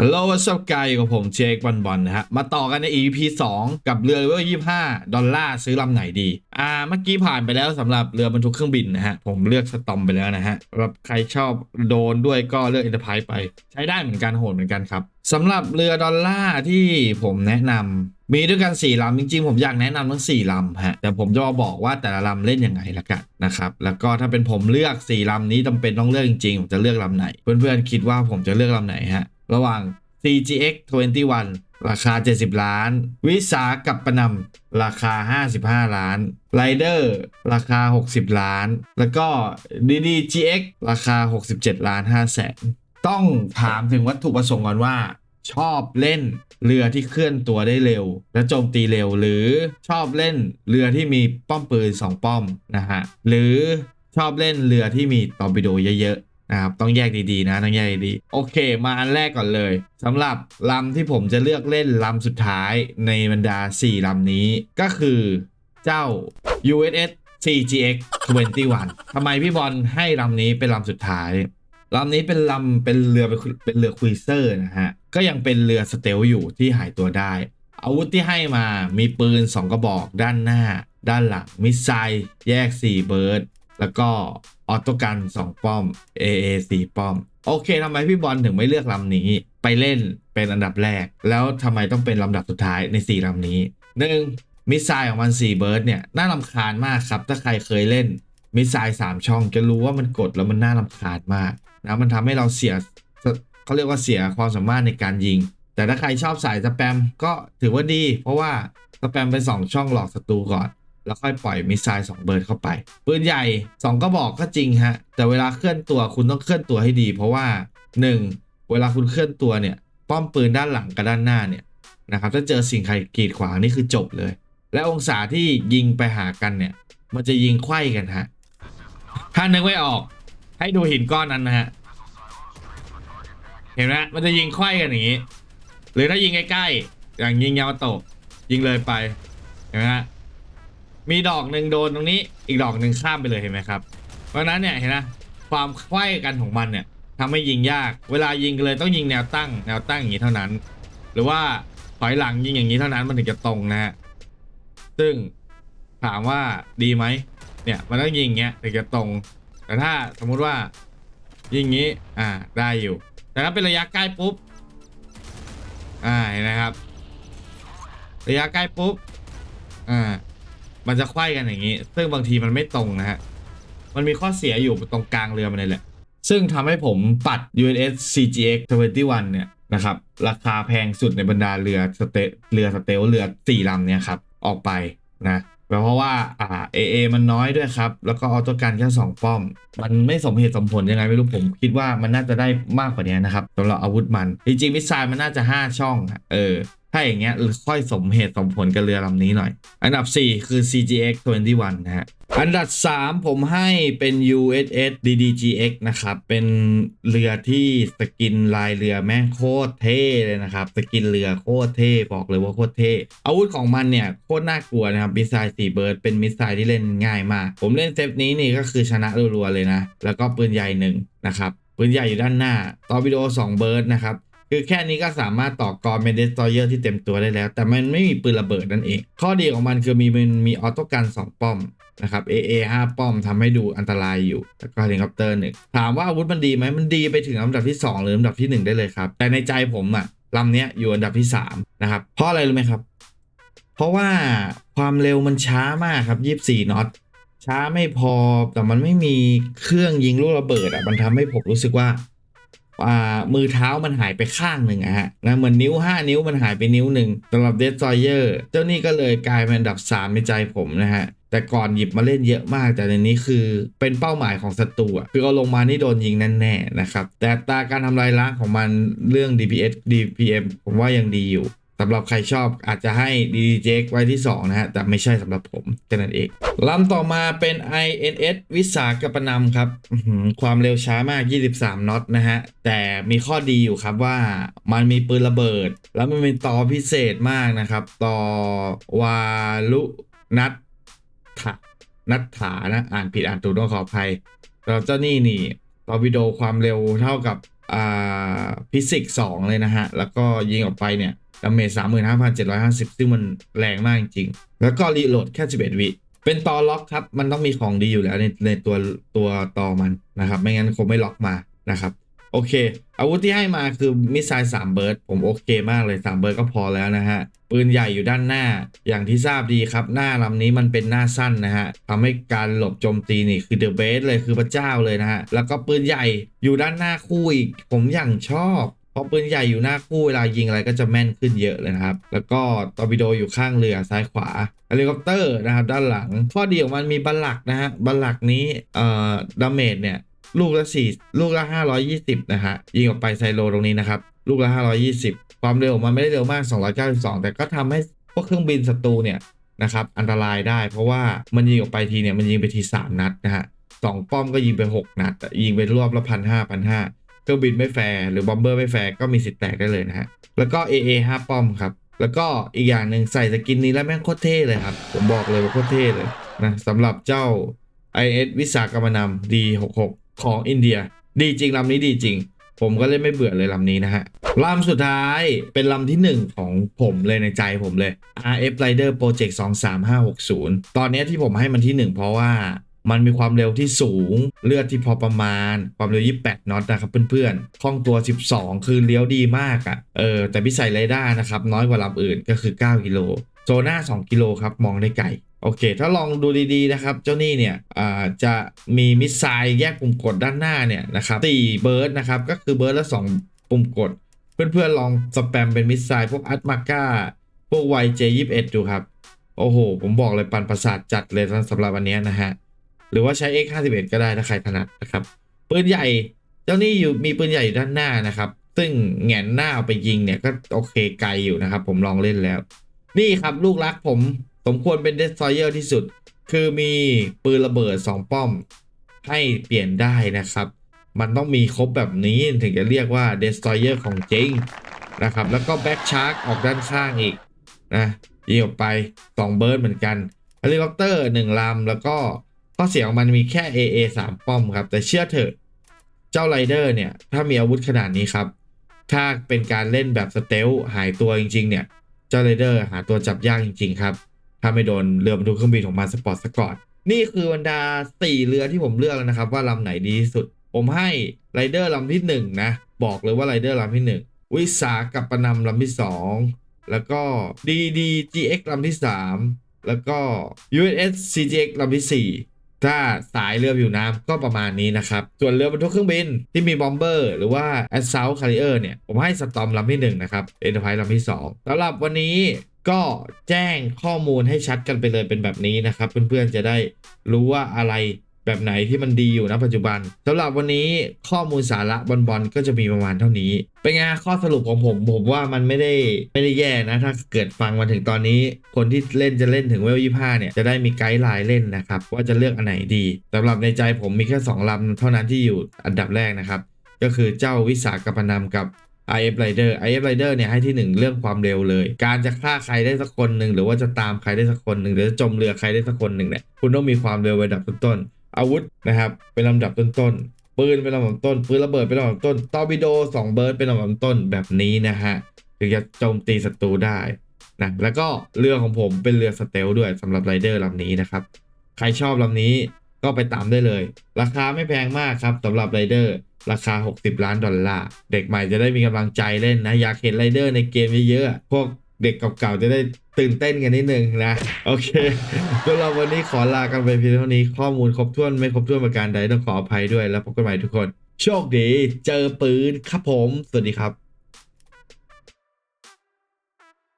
ฮัลโหลวัสดีกับผมเจคบอลบอลนะฮะ มาต่อกันใน EP 2 กับเรือเลเวล25 ดอลลาร์ซื้อลำไหนดี อ่า เมื่อกี้ผ่านไปแล้วสำหรับเรือบรรทุกเครื่องบินนะฮะ ผมเลือกสตอมไปแล้วนะฮะสำหรับใครชอบโดนด้วยก็เลือก e n น e r p r i s e ไป ใช้ได้เหมือนกันโหดเหมือนกันครับสำหรับเรือดอลลาร์ที่ผมแนะนำมีด้วยกัน 4ลำจริงๆ ผมอยากแนะนำทั้ง 4ลำฮะแต่ผมจะมาบอกว่าแต่ละลำเล่นยังไงละกันนะครับแล้วก็ถ้าเป็นผมเลือก 4ลำนี้จำเป็นต้องเลือกจริงๆผมจะเลือกลำไหน เพื่อนๆคิดว่าผมจะเลือกลำไหนฮะ ระหว่าง CGX 21 ราคา 70 ล้าน วิสากับประนำราคา 55 ล้านไรเดอร์ราคา 60 ล้าน แล้วก็ DDGX ราคา 67 ล้าน5แสนต้องถามถึงวัตถุประสงค์ก่อนว่า ชอบเล่นเรือที่เคลื่อนตัวได้เร็ว และโจมตีเร็วหรือชอบเล่นเรือที่มีป้อมปืน 2 ป้อมนะฮะหรือชอบเล่นเรือที่มีตอร์ปิโดเยอะ นะครับต้องแยกดีๆนะต้องแยกดีๆโอเค มาอันแรกก่อนเลยสำหรับลำที่ผมจะเลือกเล่นลำสุดท้ายในบรรดา 4ลำนี้ก็คือเจ้า USS CGX 21ทำไมพี่บอลให้ลำนี้เป็นลำสุดท้ายลำนี้เป็นลำเป็นเรือเป็นเรือครูเซอร์นะฮะก็ยังเป็นเรือสเตลอยู่ที่หายตัวได้ อาวุธที่ให้มามีปืน 2 กระบอกด้านหน้า ด้านหลังมิสไซล์แยก 4 เบิร์ดแล้วก็ ออโต้กัน2ป้อม AA 4ป้อม โอเคทำไมพี่บอลถึงไม่เลือกลำนี้ ไปเล่นเป็นอันดับแรก แล้วทำไมต้องเป็นลำดับสุดท้ายใน 4ลำนี้ 1. มิสไซล์ของมัน4เบิร์ดเนี่ย น่าลำคาญมากครับ ถ้าใครเคยเล่นมิสไซล์3ช่องจะรู้ว่ามันกดแล้วมันน่าลำคาญมากนะมันทำให้เราเสียเขาเรียกว่าเสียความสามารถในการยิง แต่ถ้าใครชอบสายสแปมก็ถือว่าดี เพราะว่าสแปมเป็น2ช่องหลอกศัตรูก่อน แล้วค่อยปล่อยมิสไซล์2เบิร์ดเข้าไปปืนใหญ่ 2 ก็บอกก็จริงฮะ แต่เวลาเคลื่อนตัวคุณต้องเคลื่อนตัวให้ดี เพราะว่า 1. เวลาคุณเคลื่อนตัวเนี่ย ป้อมปืนด้านหลังกับด้านหน้าเนี่ยนะครับถ้าเจอสิ่งใครกีดขวางนี่คือจบเลย และองศาที่ยิงไปหากันเนี่ย มันจะยิงไขว้กันฮะถ้านึกไม่ออก ให้ดูหินก้อนนั้นนะฮะเห็นไหมมันจะยิงไขว้กันอย่างนี้ หรือถ้ายิงใกล้ๆอย่างยิงยาวโตะยิงเลยไปเห็นไหมฮะ มีดอกหนึ่งโดนตรงนี้ อีกดอกหนึ่งข้ามไปเลยเห็นไหมครับ เพราะนั้นเนี่ยเห็นไหมความไขว้กันของมันเนี่ยทำให้ยิงยาก เวลายิงเลยต้องยิงแนวตั้ง แนวตั้งอย่างนี้เท่านั้น หรือว่าถอยหลังยิงอย่างนี้เท่านั้นมันถึงจะตรงนะฮะ ซึ่งถามว่าดีไหม เนี่ยมันต้องยิงอย่างเงี้ยถึงจะตรง แต่ถ้าสมมุติว่ายิงงี้ อ่าได้อยู่ แต่ถ้าเป็นระยะใกล้ปุ๊บ อ่าเห็นนะครับ ระยะใกล้ปุ๊บ อ่า มันจะไขว้กันอย่างนี้ ซึ่งบางทีมันไม่ตรงนะฮะ มันมีข้อเสียอยู่ตรงกลางเรือมันเลยแหละ ซึ่งทำให้ผมปัด USS CGX 21เนี่ยนะครับ ราคาแพงสุดในบรรดาเรือสเตเรือสเตลเรือสี่ลำเนี่ยครับ ออกไปนะเพราะว่าอ่า AA มันน้อยด้วยครับ แล้วก็ออโต้กันแค่2ป้อม มันไม่สมเหตุสมผลยังไงไม่รู้ผมคิดว่ามันน่าจะได้มากกว่านี้นะครับสำหรับอาวุธมัน จริงๆมิสไซล์มันน่าจะ 5 ช่อง เออถ้าอย่างเงี้ยค่อยสมเหตุสมผลกับเรือลำนี้หน่อย อันดับ 4 คือ CGX 21นะฮะ อันดับ 3 ผมให้เป็น USS DDGX นะครับ เป็นเรือที่สกินลายเรือแม่งโคตรเท่เลยนะครับ สกินเรือโคตรเท่ บอกเลยว่าโคตรเท่ อาวุธของมันเนี่ย โคตรน่ากลัวนะครับมิสไซล์4เบิร์ดเป็นมิสไซล์ที่เล่นง่ายมาก ผมเล่นเซฟนี้นี่ก็คือชนะรัวๆเลยนะ แล้วก็ปืนใหญ่หนึ่งนะครับปืนใหญ่อยู่ด้านหน้าต่อวิดีโอ2เบิร์ดนะครับ คือแค่นี้ก็สามารถต่อกรเมเดสตอยเยอร์ที่เต็มตัวได้แล้ว แต่มันไม่มีปืนระเบิดนั่นเอง ข้อดีของมันคือมีมันมีออโต้กัน 2 ป้อมนะครับ AA 5 ป้อมทำให้ดูอันตรายอยู่ แล้วก็เฮลิคอปเตอร์หนึ่งถามว่าอาวุธมันดีไหมมันดีไปถึงลำดับที่ 2 หรือลำดับที่ 1 ได้เลยครับ แต่ในใจผมอะลำเนี้ยอยู่อันดับที่ 3 นะครับ เพราะอะไรรู้ไหมครับ เพราะว่าความเร็วมันช้ามากครับ 24น็อตช้าไม่พอแต่มันไม่มีเครื่องยิงลูกระเบิดอะมันทำให้ผมรู้สึกว่า มือเท้ามันหายไปข้างหนึ่งอะฮะนะเหมือนนิ้ว 5 นิ้วมันหายไปนิ้วหนึ่งสำหรับเดสซอยเยอร์เจ้านี่ก็เลยกลายเป็นอันดับ 3 ในใจผมนะฮะแต่ก่อนหยิบมาเล่นเยอะมาก แต่ในนี้คือเป็นเป้าหมายของศัตรูอะคือเอาลงมานี่โดนยิงแน่ๆนะครับ แต่ตาการทำลายล้างของมันเรื่อง DPS DPM ผมว่ายังดีอยู่ สำหรับใครชอบอาจจะให้ DDJ ไว้ที่ 2 นะฮะ แต่ไม่ใช่สำหรับผมแค่นั้นเองลำต่อมาเป็น INS วิสากับปนำครับความเร็วช้ามาก 23 น็อตนะฮะ แต่มีข้อดีอยู่ครับว่ามันมีปืนระเบิด แล้วมันเป็นต่อพิเศษมากนะครับ ต่อวาลุนัทถานัทถานะ อ่านผิดอ่านถูกต้องขออภัยสำหรับเจ้านี่นี่ตอร์ปิโดความเร็วเท่ากับอ่าฟิสิกสองเลยนะฮะ แล้วก็ยิงออกไปเนี่ย ดาเมจสามหมื่นห้าพันเจ็ดร้อยห้าสิบซึ่งมันแรงมากจริงๆ แล้วก็รีโหลดแค่สิบเอ็ดวิเป็นตอล็อกครับ มันต้องมีของดีอยู่แล้วในในตัวตัวตอมันนะครับ ไม่งั้นคงไม่ล็อกมานะครับ โอเค อาวุธที่ให้มาคือมิสไซล์3เบิร์ดผมโอเคมากเลย3เบิร์ดก็พอแล้วนะฮะ ปืนใหญ่อยู่ด้านหน้า อย่างที่ทราบดีครับ หน้าลำนี้มันเป็นหน้าสั้นนะฮะทำให้การหลบโจมตีนี่คือเดอะเบสเลยคือพระเจ้าเลยนะฮะ แล้วก็ปืนใหญ่อยู่ด้านหน้าคู่อีกผมอย่างชอบ ราะปืนใหญ่อยู่หน้าคู่เวลายิงอะไรก็จะแม่นขึ้นเยอะเลยนะครับ แล้วก็ตอร์ปิโดอยู่ข้างเรือซ้ายขวาเฮลิคอปเตอร์นะครับด้านหลัง ข้อดีของมันมีบัลลักนะฮะบัลลักนี้เอ่อดาเมจเนี่ยลูกละสี่ลูกละห้าร้อยยี่สิบนะฮะยิงออกไปไซโลตรงนี้นะครับ ลูกละห้าร้อยี่สิบความเร็วของมันไม่ได้เร็วมากสองร้อยเก้าสิบสองแต่ก็ทำให้พวกเครื่องบินศัตรูเนี่ยนะครับอันตรายได้ เพราะว่ามันยิงออกไปทีเนี่ยมันยิงไปทีสามนัดนะฮะสองป้อมก็ยิงไปหกนัดยิงไปรอบละพันห้าพันห้า ครื่องบินไม่แฟร์หรือบอมเบอร์ไม่แฟร์ก็มีสิทธิ์แตกได้เลยนะฮะ แล้วก็ AA 5 ป้อมครับ แล้วก็อีกอย่างหนึ่งใส่สกินนี้แล้วแม่งโคตรเท่เลยครับ ผมบอกเลยว่าโคตรเท่เลยนะสำหรับเจ้า IS วิสากรรมนำ D66 ของอินเดีย ดีจริงลำนี้ดีจริง ผมก็เลยไม่เบื่อเลยลำนี้นะฮะลำสุดท้ายเป็นลำที่ 1 ของผมเลยในใจผมเลย RF Rider Project 23560 ตอนนี้ที่ผมให้มันที่ 1 เพราะว่า มันมีความเร็วที่สูง เลือดที่พอประมาณ ความเร็ว 28 น็อตนะครับเพื่อนๆคล่องตัว 12 คือเลี้ยวดีมากอะ่ะ เออ แต่พิสัยเรดานะครับ น้อยกว่าลำอื่นก็คือ 9 กิโล โซน่า 2 กิโลครับ มองได้ไกลโอเค ถ้าลองดูดีๆนะครับ เจ้านี่เนี่ยอ่าจะมีมิสไซล์แยกปุ่มกดด้านหน้าเนี่ยนะครับสี่เบิร์ดนะครับ ก็คือเบิร์ดละ 2 ปุ่มกด เพื่อนๆลองสแปมเป็นมิสไซล์พวกอัตมาก้าพวก YJ21 ดูครับ โอ้โห ผมบอกเลยปันประสาทจัดเลยสำหรับวันนี้นะฮะ หรือว่าใช้ X51 ก็ได้ถ้าใครถนัดนะครับปืนใหญ่เจ้านี่อยู่มีปืนใหญ่อยู่ด้านหน้านะครับ ซึ่งแงนหน้าไปยิงเนี่ยก็โอเคไกลอยู่นะครับ ผมลองเล่นแล้ว นี่ครับลูกรักผมสมควรเป็นเดสทรอยเออร์ที่สุด คือมีปืนระเบิด 2 ป้อม ให้เปลี่ยนได้นะครับ มันต้องมีครบแบบนี้ถึงจะเรียกว่าเดสทรอยเออร์ของจริงนะครับ แล้วก็แบ็กชาร์กออกด้านข้างอีกนะยิงออกไป 2 เบิร์ดเหมือนกันเฮลิคอปเตอร์1ลำแล้วก็ ข้อเสียของมันมีแค่ AA 3 ป้อมครับ แต่เชื่อเถอะเจ้าไรเดอร์เนี่ย ถ้ามีอาวุธขนาดนี้ครับ ถ้าเป็นการเล่นแบบสเตลหายตัวจริง ๆ เนี่ย เจ้าไรเดอร์หาตัวจับยากจริง ๆ ครับ ถ้าไม่โดนเรือบรรทุกเครื่องบินของมันสปอร์ตสกอตนี่คือบรรดา 4 เรือที่ผมเลือกแล้วนะครับ ว่าลำไหนดีที่สุด ผมให้ไรเดอร์ลำที่ 1 นะ บอกเลยว่าไรเดอร์ลำที่ 1 วิสากับปนำลำที่ 2 แล้วก็ DDGX ลำที่ 3 แล้วก็ USS CGX ลำที่ 4 ถ้าสายเรือผิวน้ำก็ประมาณนี้นะครับ ส่วนเรือบรรทุกเครื่องบินที่มีบอมเบอร์หรือว่า Assault Carrier เนี่ย ผมให้สตอมลำที่1นะครับ Enterprise ลำที่2สำหรับวันนี้ก็แจ้งข้อมูลให้ชัดกันไปเลยเป็นแบบนี้นะครับ เพื่อนๆจะได้รู้ว่าอะไร แบบไหนที่มันดีอยู่ณปัจจุบันสำหรับวันนี้ข้อมูลสาระบอลบอลก็จะมีประมาณเท่านี้ เป็นไงข้อสรุปของผม ผมว่ามันไม่ได้ไม่ได้แย่นะ ถ้าเกิดฟังมาถึงตอนนี้ คนที่เล่นจะเล่นถึงเวลยี่ห้าเนี่ย จะได้มีไกด์ไลน์เล่นนะครับ ว่าจะเลือกอันไหนดีสำหรับในใจผมมีแค่2ลำเท่านั้นที่อยู่อันดับแรกนะครับก็คือเจ้าวิสากับพนามกับ IF Rider IF Rider เนี่ยให้ที่ 1 เรื่องความเร็วเลย การจะฆ่าใครได้สักคนหนึ่งหรือว่าจะตามใครได้สักคนหนึ่งหรือจะจมเรือใครได้สักคนหนึ่งเนี่ยคุณต้องมีความเร็วเป็นลำดับต้น อาวุธนะครับเป็นลำดับต้นๆ ปืนเป็นลำดับต้น ปืนระเบิดเป็นลำดับต้นตอร์ปิโด2เบิร์ดเป็นลำดับต้นแบบนี้นะฮะถึงจะโจมตีศัตรูได้นะแล้วก็เรือของผมเป็นเรือสเตลด้วยสำหรับไรเดอร์ลำนี้นะครับ ใครชอบลำนี้ก็ไปตามได้เลย ราคาไม่แพงมากครับสำหรับไรเดอร์ราคา 60 ล้านดอลลาร์ เด็กใหม่จะได้มีกำลังใจเล่นนะ อยากเห็นไรเดอร์ในเกมเยอะๆ พวกเด็กเก่าๆ จะได้ ตื่นเต้นกันนิดนึงนะ โอเคสำหรับวันนี้ขอลากันไปเพียงเท่านี้ข้อมูลครบถ้วนไม่ครบถ้วนประการใดต้องขออภัยด้วยแล้วพบกันใหม่ทุกคน โชคดี เจอปืนครับผม สวัสดีครับ